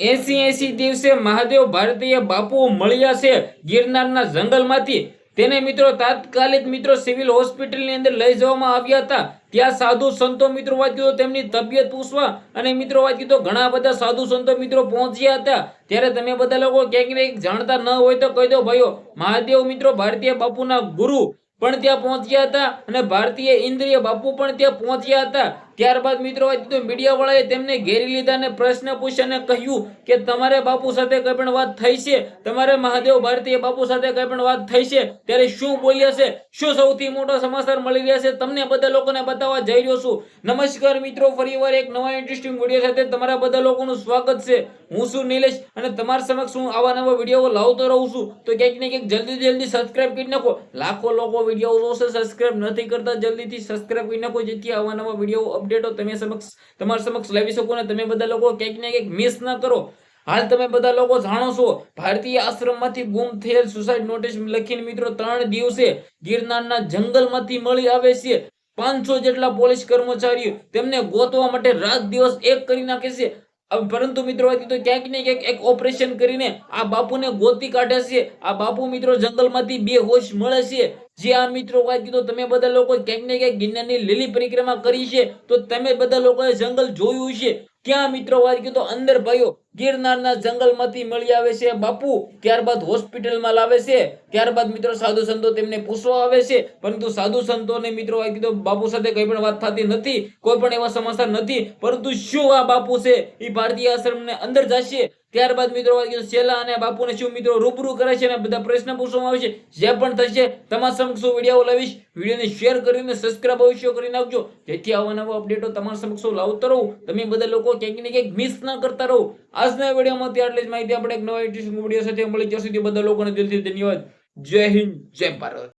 એસી એસી દિવસે મહાદેવ ભારતીય બાપુ મળ્યા છે ગિરનારના જંગલમાંથી. તેને મિત્રો તાત્કાલિક મિત્રો સિવિલ હોસ્પિટલની અંદર લઈ જવામાં આવ્યા હતા. ત્યાં સાધુ સંતો મિત્રો વાત કીધો, તેમની તબિયત પૂછવા. અને મિત્રો વાત કીધો, ઘણા બધા સાધુ સંતો મિત્રો પહોંચ્યા હતા. ત્યારે તમે બધા લોકો ક્યાંક ને જાણતા ન હોય તો કહી દો ભાઈઓ, મહાદેવ મિત્રો ભારતીય બાપુના ગુરુ પણ ત્યાં પહોંચ્યા હતા. અને ભારતીય ઇન્દ્રિય બાપુ પણ ત્યાં પહોંચ્યા હતા. ત્યારબાદ મિત્રો તો કીધું મીડિયા વાળાએ તેમને ઘેરી લીધા અને પ્રશ્ન પૂછ્યા અને કહ્યું કે તમારે બાપુ સાથે કંઈ પણ વાત થઈ છે? તમારે મહાદેવ ભારતીય બાપુ સાથે કંઈ પણ વાત થઈ છે? ત્યારે શું બોલ્યા છે? શું સૌથી મોટો સમાચાર મળી રહ્યા છે? તમને બધા લોકોને બતાવવા જઈ રહ્યો છું. નમસ્કાર મિત્રો ફરીવાર એક નવા ઇન્ટરેસ્ટિંગ વીડિયો સાથે તમારા બધા લોકોનું સ્વાગત છે. હું છું નિલેશ અને તમારા સમક્ષ હું આવા નવા વીડિયો લાવતો રહું છું. તો ક્યાંક ને ક્યાંક જલ્દી જલ્દી સબસ્ક્રાઇબ કરી નાખો. લાખો લોકો વીડિયો જોશે. સબસ્ક્રાઇબ નથી કરતા, જલ્દીથી સબસ્ક્રાઇબ કરી નાખો, જેથી આવા નવા વીડિયો અપડેટો તમે સમક્ષ, તમારા સમક્ષ લાવી શકો ને તમે બધા લોકો ક્યાંક ને ક્યાંક મિસ ના કરો. હાલ તમે બધા લોકો જાણો છો, ભારતીય આશ્રમમાંથી ગુમ થયેલ સુસાઇડ નોટિસ લખીને મિત્રો ત્રણ દિવસે ગિરનારના જંગલમાંથી મળી આવે છે. પાંચસો જેટલા પોલીસ કર્મચારીઓ તેમને ગોતવા માટે રાત દિવસ એક કરી નાખે છે. પરંતુ મિત્રો તો ક્યાંક ને ક્યાંક એક ઓપરેશન કરીને આ બાપુને ગોતી કાઢે છે. આ બાપુ મિત્રો જંગલમાંથી બે હોશ મળે છે. જે આ મિત્રો વાત તમે બધા લોકો ક્યાંક ને ક્યાંક ગિરનારની લીલી પરિક્રમા કરી છે, તો તમે બધા લોકોએ જંગલ જોયું છે ક્યાં મિત્રો વાત કીધું, અંદર ભાઈઓ, ગિરનારના જંગલમાંથી મળી આવે છે બાપુ, ત્યારબાદ હોસ્પિટલમાં લાવે છે. ત્યારબાદ મિત્રો સાધુ સંતો તેમને પૂછવા આવે છે. પરંતુ સાધુ સંતોને મિત્રો વાત કીધું, બાપુ સાથે કઈ પણ વાત થતી નથી, કોઈ પણ એવા સમાચાર નથી, પરંતુ શું આ બાપુ છે? એ ભારતીય આશ્રમને અંદર જશે. ત્યારબાદ મિત્રો શેલા અને બાપુને શું મિત્રો રૂબરૂ કરે છે અને બધા પ્રશ્ન પૂછવામાં આવે છે, જે પણ થશે તમારા સમક્ષ વીડિયો લાવીશ. વિડીયોને શેર કરીને સબસ્ક્રાઇબ અવશ્ય કરી નાખજો. જેથી આવા નવા અપડેટો તમારા સમક્ષ હું લાવતો રહું. તમે બધા લોકો ક્યાંક ને ક્યાંક મિસ ના કરતા રહો. આજના વિડીયોમાં આટલી જ માહિતી આપણે એક નવા ઇન્ટરેસ્ટિંગ વીડિયો સાથે મળી. જશે બધા લોકોને દિલથી ધન્યવાદ. જય હિન્દ, જય ભારત.